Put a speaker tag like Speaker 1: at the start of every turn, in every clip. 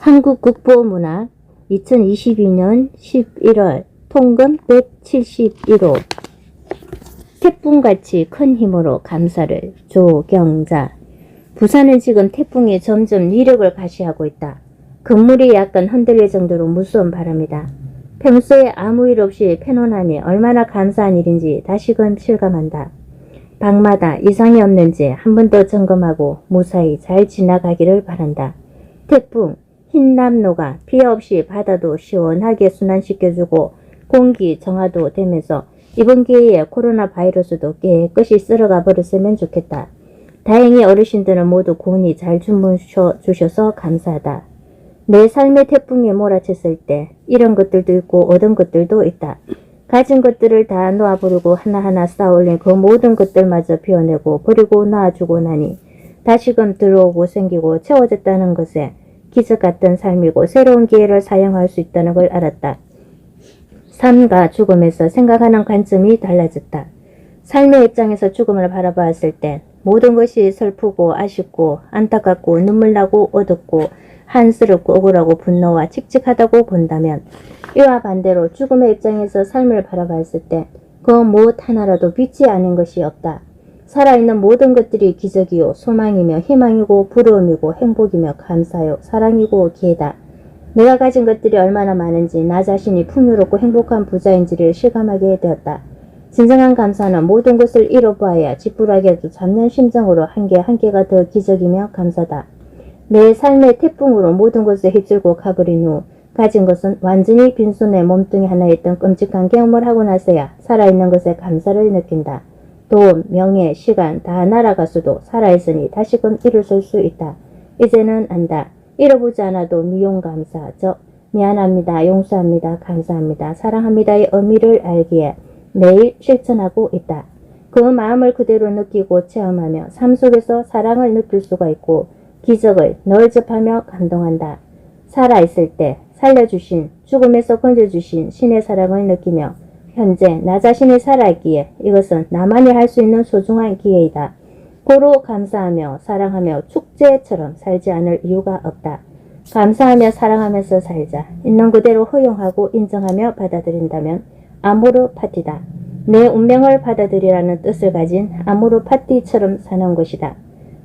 Speaker 1: 한국국보문화 2022년 11월 통금 171호 태풍같이 큰 힘으로 감사를 조경자 부산은 지금 태풍이 점점 위력을 가시하고 있다. 건물이 약간 흔들릴 정도로 무서운 바람이다. 평소에 아무 일 없이 편안함이 얼마나 감사한 일인지 다시금 실감한다. 방마다 이상이 없는지 한 번 더 점검하고 무사히 잘 지나가기를 바란다. 태풍 흰남노가 피해 없이 바다도 시원하게 순환시켜주고 공기 정화도 되면서 이번 기회에 코로나 바이러스도 깨끗이 쓸어가 버렸으면 좋겠다. 다행히 어르신들은 모두 고운히 잘 주무셔 주셔서 감사하다. 내 삶의 태풍에 몰아쳤을 때 이런 것들도 있고 얻은 것들도 있다. 가진 것들을 다 놓아버리고 하나하나 쌓아올린 그 모든 것들마저 비워내고 버리고 놔주고 나니 다시금 들어오고 생기고 채워졌다는 것에 기적 같은 삶이고 새로운 기회를 사용할 수 있다는 걸 알았다. 삶과 죽음에서 생각하는 관점이 달라졌다. 삶의 입장에서 죽음을 바라보았을 때 모든 것이 슬프고 아쉽고 안타깝고 눈물나고 어둡고 한스럽고 억울하고 분노와 칙칙하다고 본다면 이와 반대로 죽음의 입장에서 삶을 바라봤을 때 그 무엇 하나라도 빛이 아닌 것이 없다. 살아있는 모든 것들이 기적이요 소망이며 희망이고 부러움이고 행복이며 감사요 사랑이고 기회다. 내가 가진 것들이 얼마나 많은지 나 자신이 풍요롭고 행복한 부자인지를 실감하게 되었다. 진정한 감사는 모든 것을 잃어보아야 지푸라기라도 잡는 심정으로 한 개 한 개가 더 기적이며 감사다. 내 삶의 태풍으로 모든 것을 휩쓸고 가버린 후 가진 것은 완전히 빈손에 몸뚱이 하나였던 끔찍한 경험을 하고 나서야 살아있는 것에 감사를 느낀다. 돈, 명예, 시간 다 날아갔어도 살아있으니 다시금 일어설 수 있다. 이제는 안다. 잃어보지 않아도 미용감사, 저 미안합니다, 용서합니다, 감사합니다, 사랑합니다의 의미를 알기에 매일 실천하고 있다. 그 마음을 그대로 느끼고 체험하며 삶 속에서 사랑을 느낄 수가 있고 기적을 널 접하며 감동한다. 살아있을 때 살려주신 죽음에서 건져주신 신의 사랑을 느끼며 현재 나 자신이 살아있기에 이것은 나만이 할 수 있는 소중한 기회이다. 고로 감사하며 사랑하며 축제처럼 살지 않을 이유가 없다. 감사하며 사랑하면서 살자. 있는 그대로 허용하고 인정하며 받아들인다면 아모르 파티다. 내 운명을 받아들이라는 뜻을 가진 아모르 파티처럼 사는 것이다.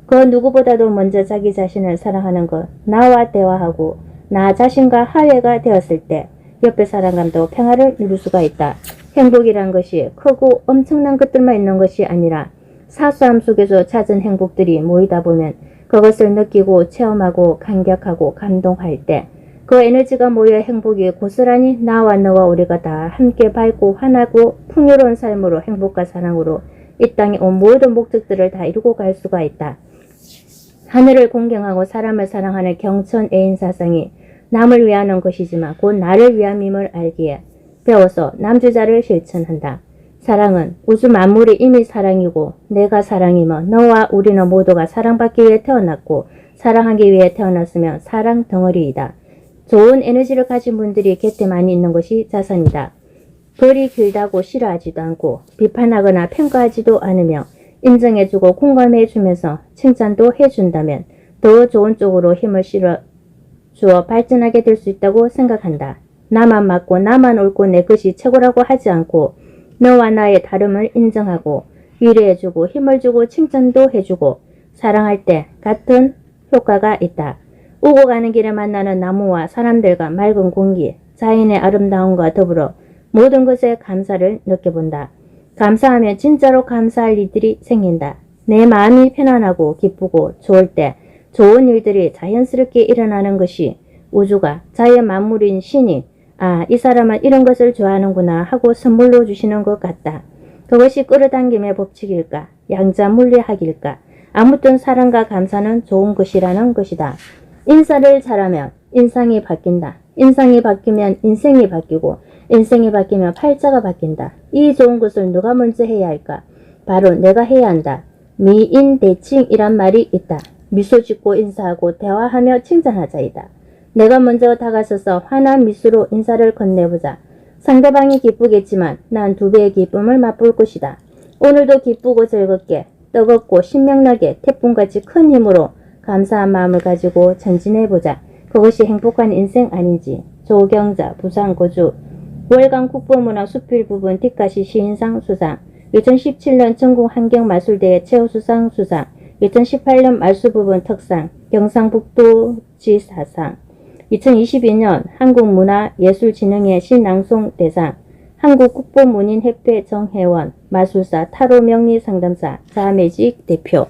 Speaker 1: 그 누구보다도 먼저 자기 자신을 사랑하는 것, 나와 대화하고 나 자신과 화해가 되었을 때 옆에 사람감도 평화를 누릴 수가 있다. 행복이란 것이 크고 엄청난 것들만 있는 것이 아니라 사소함 속에서 찾은 행복들이 모이다 보면 그것을 느끼고 체험하고 감격하고 감동할 때 그 에너지가 모여 행복이 고스란히 나와 너와 우리가 다 함께 밝고 환하고 풍요로운 삶으로 행복과 사랑으로 이 땅에 온 모든 목적들을 다 이루고 갈 수가 있다. 하늘을 공경하고 사람을 사랑하는 경천 애인 사상이 남을 위하는 것이지만 곧 나를 위함임을 알기에 배워서 남주자를 실천한다. 사랑은 우주 만물이 이미 사랑이고 내가 사랑이며 너와 우리는 모두가 사랑받기 위해 태어났고 사랑하기 위해 태어났으면 사랑 덩어리이다. 좋은 에너지를 가진 분들이 곁에 많이 있는 것이 자산이다. 글이 길다고 싫어하지도 않고 비판하거나 평가하지도 않으며 인정해주고 공감해주면서 칭찬도 해준다면 더 좋은 쪽으로 힘을 실어 주어 발전하게 될 수 있다고 생각한다. 나만 맞고 나만 옳고 내 것이 최고라고 하지 않고 너와 나의 다름을 인정하고 위로해주고 힘을 주고 칭찬도 해주고 사랑할 때 같은 효과가 있다. 오고 가는 길에 만나는 나무와 사람들과 맑은 공기, 자연의 아름다움과 더불어 모든 것에 감사를 느껴본다. 감사하면 진짜로 감사할 일들이 생긴다. 내 마음이 편안하고 기쁘고 좋을 때 좋은 일들이 자연스럽게 일어나는 것이 우주가 자연 만물인 신이 아, 이 사람은 이런 것을 좋아하는구나 하고 선물로 주시는 것 같다. 그것이 끌어당김의 법칙일까? 양자 물리학일까? 아무튼 사랑과 감사는 좋은 것이라는 것이다. 인사를 잘하면 인상이 바뀐다. 인상이 바뀌면 인생이 바뀌고 인생이 바뀌면 팔자가 바뀐다. 이 좋은 것을 누가 먼저 해야 할까? 바로 내가 해야 한다. 미인대칭이란 말이 있다. 미소 짓고 인사하고 대화하며 칭찬하자이다. 내가 먼저 다가서서 환한 미소로 인사를 건네보자. 상대방이 기쁘겠지만 난 두 배의 기쁨을 맛볼 것이다. 오늘도 기쁘고 즐겁게 뜨겁고 신명나게 태풍같이 큰 힘으로 감사한 마음을 가지고 전진해보자. 그것이 행복한 인생 아닌지 조경자 부산 거주 월간 국보문화 수필 부분 뒷가시 시인상 수상 2017년 전국 환경마술대회 최우수상 수상 2018년 말수 부분 특상 경상북도지 사상. 2022년 한국문화예술진흥회 신낭송 대상 한국국보문인협회 정회원 마술사 타로 명리 상담사 자매직 대표